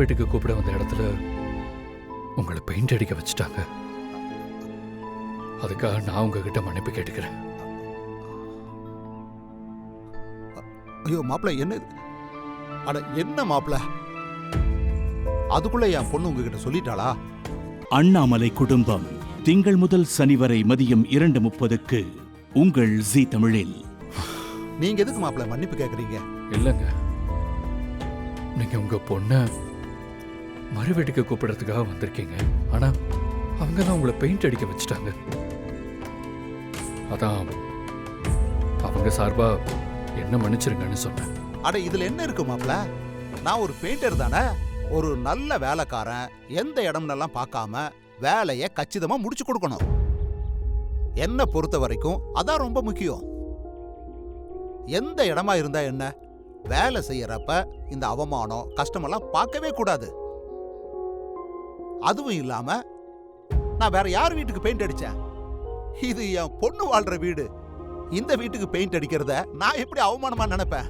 வீட்டுக்கு கூப்பிட வந்த இடத்துல உங்களை பெயிண்ட் அடிக்க வச்சுட்டாங்க. அதுக்காக நான் உங்ககிட்ட மன்னிப்பு கேட்டுக்கிறேன். ஐயோ மாப்பிள்ள என்ன? அட என்ன மாப்பிள்ள அதுக்குள்ள என் பொண்ணு உங்ககிட்ட சொல்லிட்டாளா? அண்ணாமலை குடும்பம் திங்கள் முதல் சனி வரை மதியம் இரண்டு முப்பதுக்கு உங்கள் ஜி தமிழில். நீங்க எதுக்கு மாப்பிள்ள மன்னிப்பு கேக்குறீங்க? இல்லைங்க. நீங்க உங்க பொண்ணை மறு வீட்டுக்கு கூப்பிடுறதுக்காக வந்திருக்கீங்க. ஆனா அவங்க தான் உங்களை பெயிண்ட் அடிக்க வச்சுட்டாங்க. அதான் அவங்க சார்பா என்ன மன்னிச்சிருங்கன்னு சொன்னேன். அட இதுல என்ன இருக்கு மாப்ள நான் ஒரு பெயிண்டர் தானே? ஒரு நல்ல வேலைக்காரன் எந்த இடம்னெல்லாம் பார்க்காம வேலையை கச்சிதமா முடிச்சு கொடுக்கணும். என்னை பொறுத்த வரைக்கும் அதான் ரொம்ப முக்கியம். எந்த இடமா இருந்தா என்ன? வேலை செய்யறப்ப இந்த அவமானம் கஷ்டமெல்லாம் பார்க்கவே கூடாது. அதுவும் இல்லாம நான் வேற யார் வீட்டுக்கு பெயிண்ட் அடிச்சேன்? இது என் பொண்ணு வாழ்ற வீடு. இந்த வீட்டுக்கு பெயிண்ட் அடிக்கிறத நான் எப்படி அவமானமா நினைப்பேன்?